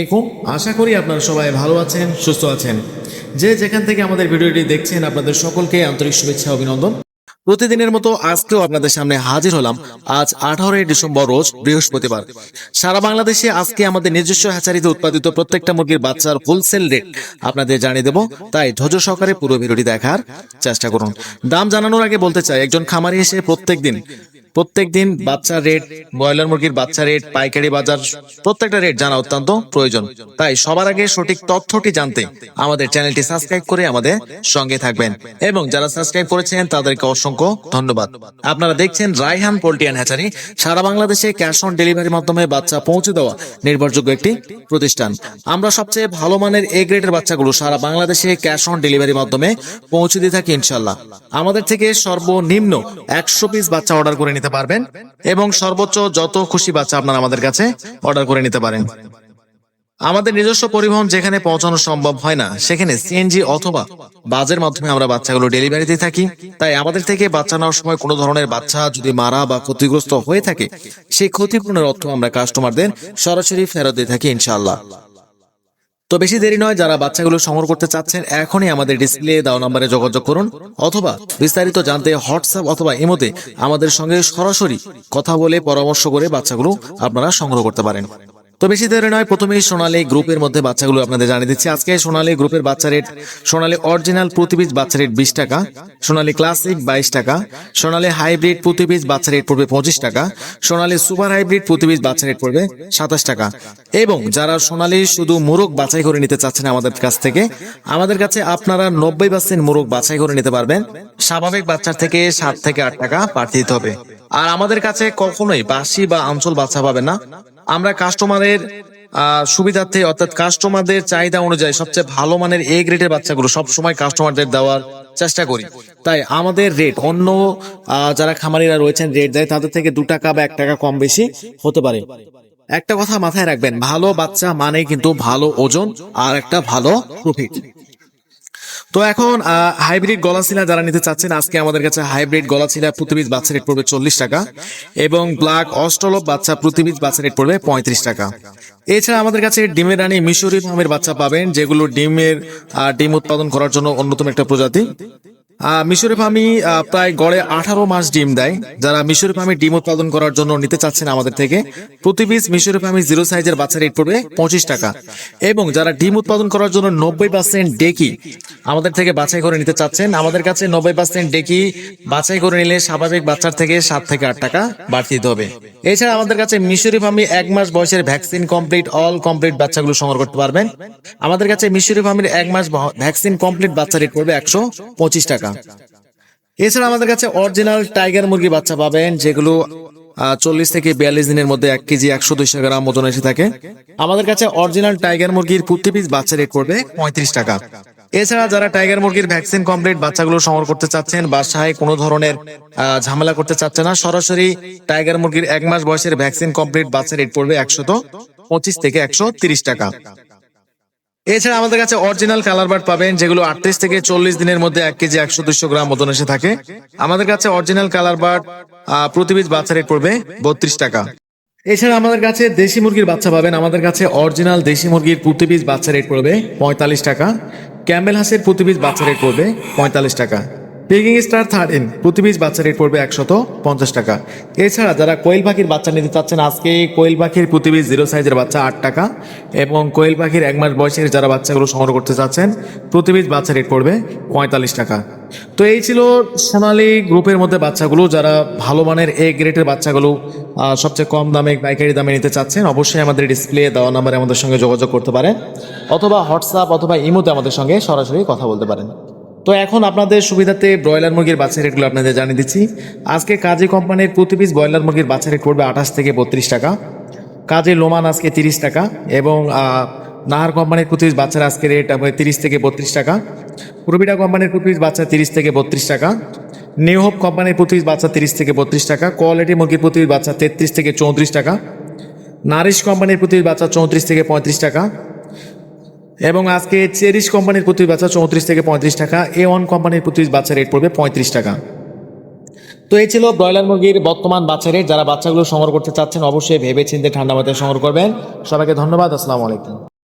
আসসালামাইকুম আশা করি আপনারা সবাই ভালো আছেন, সুস্থ আছেন। যে যেখান থেকে আমাদের ভিডিওটি দেখছেন, আপনাদের সকলকে আন্তরিক শুভেচ্ছা, অভিনন্দন। প্রতিদিনের মতো আজকেও আপনাদের সামনে হাজির হলাম। আজ আঠারোই ডিসেম্বর, রোজ বৃহস্পতিবার। সারা বাংলাদেশে আজকে আমাদের নিজস্ব হ্যাচারিতে উৎপাদিত প্রত্যেকটা মুরগির বাচ্চার হোলসেল রেট আপনাদের জানিয়ে দেব। তাই ধৈর্য সহকারে পুরো ভিডিওটি দেখার চেষ্টা করুন। দাম জানানোর আগে বলতে চাই, একজন খামারি এসে প্রত্যেক দিন প্রত্যেক দিন বাচ্চার রেট, ব্রয়লার মুরগির বাচ্চা রেট, পাইকারি বাজার, প্রত্যেকটা রেট জানা অত্যন্ত প্রয়োজন। তাই সবার আগে সঠিক তথ্যটি জানতে আমাদের চ্যানেলটি সাবস্ক্রাইব করে আমাদের সঙ্গে থাকবেন। এবং যারা সাবস্ক্রাইব করেছেন, তাদেরকে অসংখ্য ধন্যবাদ। আপনারা দেখছেন রায়হান পোল্ট্রি হ্যাচারি, সারা বাংলাদেশে ক্যাশ অন ডেলিভারির মাধ্যমে বাচ্চা পৌঁছে দেওয়া নির্ভরযোগ্য একটি প্রতিষ্ঠান। আমরা সবচেয়ে ভালো মানের এ গ্রেডের বাচ্চাগুলো সারা বাংলাদেশে ক্যাশ অন ডেলিভারির মাধ্যমে পৌঁছে দিয়ে থাকি ইনশাল্লাহ আমাদের থেকে সর্বনিম্ন একশো পিস বাচ্চা অর্ডার করে নিতে পারবেন এবং সর্বোচ্চ যত খুশি বাচ্চা আপনারা আমাদের কাছে অর্ডার করে নিতে পারেন। আমাদের নিজস্ব পরিবহন যেখানে পৌঁছানো সম্ভব হয় না, সেখানে সিএনজি অথবা বাজের মাধ্যমে আমরা বাচ্চাগুলো ডেলিভারি দিয়ে থাকি। তাই আমাদের থেকে বাচ্চা নেওয়ার সময় কোনো ধরনের বাচ্চা যদি মারা বা ক্ষতিগ্রস্ত হয়ে থাকে, সেই ক্ষতিপূরণের অর্থ আমরা কাস্টমারদের সরাসরি ফেরত দিয়ে থাকি ইনশাআল্লাহ। তো বেশি দেরি নয়, যারা বাচ্চাগুলো সংগ্রহ করতে চাচ্ছেন, এখনই আমাদের ডিসপ্লে দাও নম্বরে যোগাযোগ করুন, অথবা বিস্তারিত জানতে হোয়াটসঅ্যাপ অথবা ইমোতে আমাদের সঙ্গে সরাসরি কথা বলে পরামর্শ করে বাচ্চাগুলো আপনারা সংগ্রহ করতে পারেন। তো বেশি দেরি নয়, প্রথমেই সোনালী গ্রুপের মধ্যে বাচ্চাগুলো আপনাদের জানিয়ে দিচ্ছি। আজকে সোনালী গ্রুপের বাচ্চা রেট, সোনালী অরিজিনাল প্রতিবীজ বাচ্চা রেট বিশ টাকা, সোনালী ক্লাসিক বাইশ টাকা, সোনালী হাইব্রিড প্রতিবীজ বাচ্চা রেট পড়বে পঁচিশ টাকা, সোনালী সুপার হাইব্রিড প্রতিবীজ বাচ্চা রেট পড়বে সাতাশ টাকা। এবং যারা সোনালী শুধু মোরগ বাছাই করে নিতে চাচ্ছেন আমাদের কাছ থেকে, আমাদের কাছে আপনারা নব্বই পার্সেন্ট মোরগ বাছাই করে নিতে পারবেন। স্বাভাবিক বাচ্চার থেকে সাত থেকে আট টাকা পাঠিয়ে দিতে হবে। আর আমাদের কাছে কখনোই বাসি বা অঞ্চল বাচ্চা পাবে না। আমরা কাস্টমারের সুবিধার্থে অর্থাৎ কাস্টমারদের চাহিদা অনুযায়ী সবচেয়ে ভালো মানের এ গ্রেডের বাচ্চাগুলো সব সময় কাস্টমারদের দেওয়ার চেষ্টা করি। তাই আমাদের রেট অন্য যারা খামারিরা রয়েছেন রেট দেয়, তাদের থেকে দু টাকা বা এক টাকা কম বেশি হতে পারে। একটা কথা মাথায় রাখবেন, ভালো বাচ্চা মানে কিন্তু ভালো ওজন আর একটা ভালো প্রফিট তো এখন হাইব্রিড গলাছিলা যারা নিতে চাচ্ছেন, আজকে আমাদের কাছে হাইব্রিড গলা শিলা পিস বাচ্চা রেট পড়বে চল্লিশ টাকা এবং ব্ল্যাক অস্ট্রলপ বাচ্চা প্রতি পিস বাচ্চা রেট পড়বে পঁয়ত্রিশ টাকা। এছাড়া আমাদের কাছে ডিমের রানী মিশরি ফার্মের বাচ্চা পাবেন, যেগুলো ডিমের ডিম উৎপাদন করার জন্য অন্যতম একটা প্রজাতি। মিশরি ফার্মি প্রায় গড়ে আঠারো মাস ডিম দেয়। যারা মিশরি ফার্মি ডিম উৎপাদন করার জন্য নিতে চাচ্ছেন আমাদের থেকে, প্রতি পিস মিশরি ফার্মি জিরো সাইজের বাচ্চা রেট পড়বে পঁচিশ টাকা। এবং যারা ডিম উৎপাদন করার জন্য নব্বই পার্সেন্ট ডেকি আমাদের থেকে বাছাই করে নিতে চাচ্ছেন, আমাদের কাছে নব্বই পার্সেন্ট ডেকি বাছাই করে নিলে স্বাভাবিক বাচ্চার থেকে সাত থেকে আট টাকা বাড়তি দিতে হবে। এছাড়া আমাদের কাছে মিশরি ফার্মি এক মাস বয়সের ভ্যাকসিন কমপ্লিট, অল কমপ্লিট বাচ্চাগুলো সংগ্রহ করতে পারবেন। আমাদের কাছে মিশরি ফার্মির এক মাস ভ্যাকসিন কমপ্লিট বাচ্চা রেট পড়বে একশো পঁচিশ টাকা। এছাড়া আমাদের কাছে অরিজিনাল টাইগার মুরগি বাচ্চা পাবেন, যেগুলো চল্লিশ থেকে বিয়াল্লিশ দিনের মধ্যে এক কেজি একশো দুইশো গ্রাম ওজন এসে থাকে। আমাদের কাছে অরিজিনাল টাইগার মুরগির প্রতি পিস বাচ্চা রেট পড়বে পঁয়ত্রিশ টাকা। এছাড়া যারা টাইগার মুরগির ভ্যাকসিন কমপ্লিট বাচ্চাগুলো সংগ্রহ করতে চাচ্ছেন, বাসায় কোনো ধরনের ঝামেলা করতে চাচ্ছে না, সরাসরি টাইগার মুরগির এক মাস বয়সের ভ্যাকসিন কমপ্লিট বাচ্চা রেট পড়বে একশত পঁচিশ থেকে একশো তিরিশ টাকা। এছাড়া আমাদের কাছে অরিজিনাল কালার বার্ড পাবেন, যেগুলো আটত্রিশ থেকে চল্লিশ দিনের মধ্যে এক কেজি একশো দুশো গ্রাম মতন এসে থাকে। আমাদের কাছে অরিজিনাল কালার বার্ড প্রতি পিস বাচ্চা রেট পড়বে বত্রিশ টাকা। এছাড়া আমাদের কাছে দেশি মুরগির বাচ্চা পাবেন, আমাদের কাছে অরিজিনাল দেশি মুরগির প্রতি পিস বাচ্চা রেট পড়বে পঁয়তাল্লিশ টাকা। ক্যাম্বেল হাঁসের প্রতি পিস বাচ্চা রেট পড়বে পঁয়তাল্লিশ টাকা। পিকিং স্টার থার্ড ইন প্রতি পিস বাচ্চা রেট পড়বে একশত পঞ্চাশ টাকা। এছাড়া যারা কোয়েল পাখির বাচ্চা নিতে চাচ্ছেন, আজকে কোয়েল পাখির প্রতি পিস জিরো সাইজের বাচ্চা আট টাকা এবং কোয়েল পাখির এক মাস বয়সের যারা বাচ্চাগুলো সংগ্রহ করতে চাচ্ছেন, প্রতি পিস বাচ্চা রেট পড়বে পঁয়তাল্লিশ টাকা। তো এই ছিল সোনালী গ্রুপের মধ্যে বাচ্চাগুলো, যারা ভালো মানের এ গ্রেডের বাচ্চাগুলো সবচেয়ে কম দামে, পাইকারি দামে নিতে চাচ্ছেন, অবশ্যই আমাদের ডিসপ্লে দেওয়া নাম্বারে আমাদের সঙ্গে যোগাযোগ করতে পারেন, অথবা হোয়াটসঅ্যাপ অথবা ইমোতে আমাদের সঙ্গে সরাসরি কথা বলতে পারেন। তো এখন আপনাদের সুবিধাতে ব্রয়লার মুরগির বাচ্চা রেটগুলো আপনাদের জানিয়ে দিচ্ছি। আজকে কাজী কোম্পানির প্রতি পিস ব্রয়লার মুরগির বাচ্চা রেট পড়বে আঠাশ থেকে বত্রিশ টাকা। কাজে লোমান আজকে তিরিশ টাকা এবং নাহার কোম্পানির প্রতি পিস বাচ্চার আজকে রেট তিরিশ থেকে বত্রিশ টাকা। প্রবিটা কোম্পানির প্রতি পিস বাচ্চা তিরিশ থেকে বত্রিশ টাকা। নিউ হোপ কোম্পানির প্রতি পিস বাচ্চা তিরিশ থেকে বত্রিশ টাকা। কোয়ালিটি মুরগির প্রতি পিস বাচ্চা তেত্রিশ থেকে চৌত্রিশ টাকা। নারিশ কোম্পানির প্রতি পিস বাচ্চা চৌত্রিশ থেকে পঁয়ত্রিশ টাকা। এবং আজকে চেরিশ কোম্পানির প্রতি বাচ্চা চৌত্রিশ থেকে পঁয়ত্রিশ টাকা এ ওয়ান কোম্পানির প্রতি বাচ্চা রেট পড়বে পঁয়ত্রিশ টাকা। তো এই ছিল ব্রয়লার মুরগির বর্তমান বাচ্চা রেট যারা বাচ্চাগুলো সংগ্রহ করতে চাচ্ছেন, অবশ্যই ভেবে চিন্তে ঠান্ডা মাথায় সংগ্রহ করবেন। সবাইকে ধন্যবাদ, আসসালামু আলাইকুম।